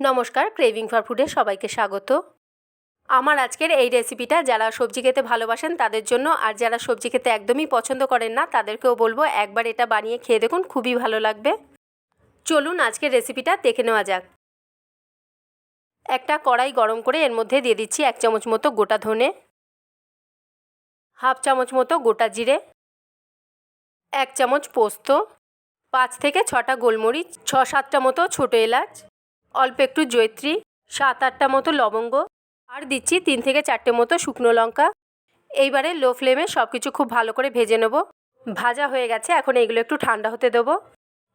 নমস্কার craving for ফুডে সবাইকে স্বাগত। আমার আজকের এই রেসিপিটা যারা সবজি খেতে ভালোবাসেন তাদের জন্য, আর যারা সবজি খেতে একদমই পছন্দ করেন না, তাদেরকেও বলব একবার এটা বানিয়ে খেয়ে দেখুন, খুবই ভালো লাগবে। চলুন আজকের রেসিপিটা দেখে নেওয়া যাক। একটা কড়াই গরম করে এর মধ্যে দিয়ে দিচ্ছি এক চামচ মতো গোটা ধনে, হাফ চামচ মতো গোটা জিরে, এক চামচ পোস্ত, পাঁচ থেকে ছটা গোলমরিচ, ছ সাতটা মতো ছোটো এলাচ অল্প একটু জৈত্রী সাত আটটা মতো লবঙ্গ আর দিচ্ছি তিন থেকে চারটে মতো শুকনো লঙ্কা। এইবারে লো ফ্লেমে সব কিছু খুব ভালো করে ভেজে নেব। ভাজা হয়ে গেছে, এখন এইগুলো একটু ঠান্ডা হতে দেবো।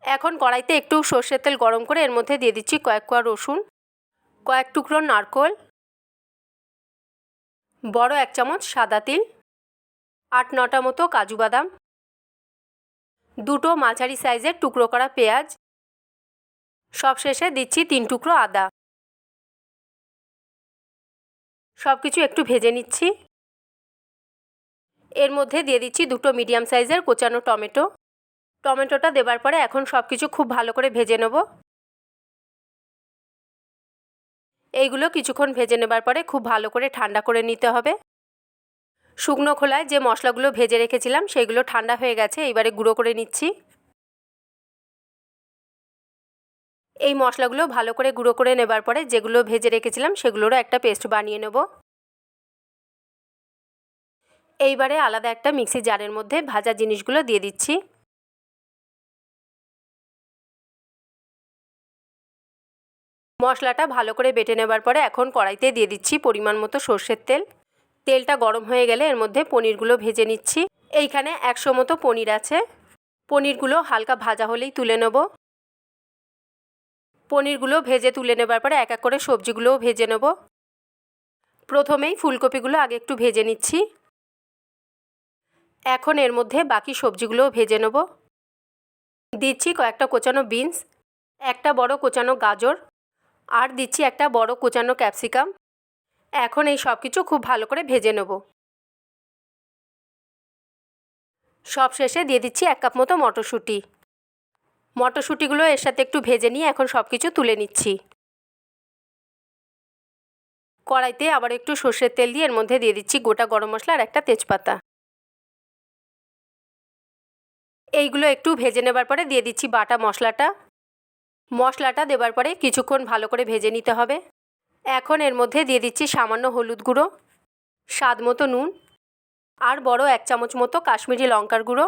এখন কড়াইতে একটু সর্ষের তেল গরম করে এর মধ্যে দিয়ে দিচ্ছি কয়েক কোয়া রসুন, কয়েক টুকরো নারকোল, বড় এক চামচ সাদা তিল, আট নটা মতো কাজু বাদাম, দুটো মাঝারি সাইজের টুকরো করা পেঁয়াজ সব শেষে দিচ্ছি তিন টুকরো আদা। সব কিছু একটু ভেজে নিচ্ছি। এর মধ্যে দিয়ে দিচ্ছি দুটো মিডিয়াম সাইজের কোচানো টমেটো। টমেটোটা দেবার পরে এখন সব কিছু খুব ভালো করে ভেজে নেব। এইগুলো কিছুক্ষণ ভেজে নেবার পরে খুব ভালো করে ঠান্ডা করে নিতে হবে। শুকনো খোলায় যে মশলাগুলো ভেজে রেখেছিলাম সেইগুলো ঠান্ডা হয়ে গেছে, এইবারে গুঁড়ো করে নিচ্ছি। এই মশলাগুলো ভালো করে গুঁড়ো করে নেবার পরে যেগুলো ভেজে রেখেছিলাম সেগুলোরও একটা পেস্ট বানিয়ে নেব। এইবারে আলাদা একটা মিক্সি জারের মধ্যে ভাজা জিনিসগুলো দিয়ে দিচ্ছি। মশলাটা ভালো করে বেটে নেবার পরে এখন কড়াইতে দিয়ে দিচ্ছি পরিমাণ মতো সর্ষের তেল। তেলটা গরম হয়ে গেলে এর মধ্যে পনিরগুলো ভেজে নিচ্ছি। এইখানে একশো মতো পনির আছে। পনিরগুলো হালকা ভাজা হলেই তুলে নেব। পনিরগুলো ভেজে তুলে নেবার পরে এক এক করে সবজিগুলোও ভেজে নেব। প্রথমেই ফুলকপিগুলো আগে একটু ভেজে নিচ্ছি। এখন এর মধ্যে বাকি সবজিগুলোও ভেজে নেব। দিচ্ছি কয়েকটা কোচানো বিনস, একটা বড় কোচানো গাজর, আর দিচ্ছি একটা বড় কোচানো ক্যাপসিকাম। এখন এই সব কিছু খুব ভালো করে ভেজে নেব। সব শেষে দিয়ে দিচ্ছি এক কাপ মতো মটরশুঁটি। মটরশুঁটিগুলো এর সাথে একটু ভেজে নিয়ে এখন সব কিছু তুলে নিচ্ছি। কড়াইতে আবার একটু সর্ষের তেল দিয়ে এর মধ্যে দিয়ে দিচ্ছি গোটা গরম মশলা আর একটা তেজপাতা। এইগুলো একটু ভেজে নেবার পরে দিয়ে দিচ্ছি বাটা মশলাটা। মশলাটা দেবার পরে কিছুক্ষণ ভালো করে ভেজে নিতে হবে। এখন এর মধ্যে দিয়ে দিচ্ছি সামান্য হলুদ গুঁড়ো, স্বাদ মতো নুন আর বড় এক চামচ মতো কাশ্মীরি লঙ্কার গুঁড়ো।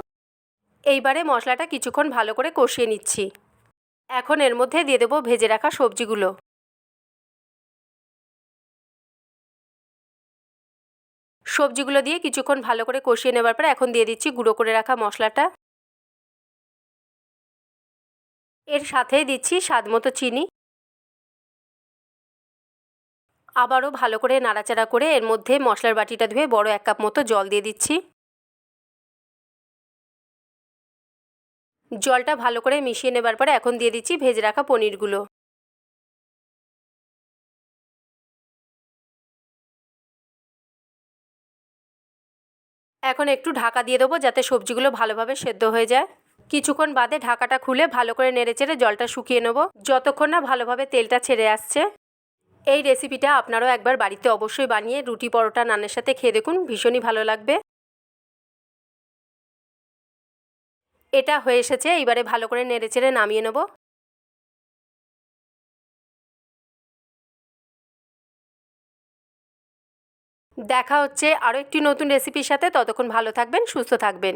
এইবারে মশলাটা কিছুক্ষণ ভালো করে কষিয়ে নিচ্ছি। এখন এর মধ্যে দিয়ে দেবো ভেজে রাখা সবজিগুলো। সবজিগুলো দিয়ে কিছুক্ষণ ভালো করে কষিয়ে নেবার পর এখন দিয়ে দিচ্ছি গুঁড়ো করে রাখা মশলাটা। এর সাথেই দিচ্ছি স্বাদ মতো চিনি। আবারও ভালো করে নাড়াচাড়া করে এর মধ্যে মশলার বাটিটা ধুয়ে বড় এক কাপ মতো জল দিয়ে দিচ্ছি। জলটা ভালো করে মিশিয়ে নেবার পরে এখন দিয়ে দিচ্ছি ভেজে রাখা পনিরগুলো। এখন একটু ঢাকা দিয়ে দেবো যাতে সবজিগুলো ভালোভাবে সেদ্ধ হয়ে যায়। কিছুক্ষণ বাদে ঢাকাটা খুলে ভালো করে নেড়েচেড়ে জলটা শুকিয়ে নেব। যতক্ষণ না ভালোভাবে তেলটা ছেড়ে আসছে, এই রেসিপিটা আপনারাও একবার বাড়িতে অবশ্যই বানিয়ে রুটি পরোটা নানের সাথে খেয়ে দেখুন, ভীষণই ভালো লাগবে। এটা হয়ে এসেছে, এইবারে ভালো করে নেড়ে চেড়ে নামিয়ে নেব। দেখা হচ্ছে আরও একটি নতুন রেসিপির সাথে। ততক্ষণ ভালো থাকবেন, সুস্থ থাকবেন।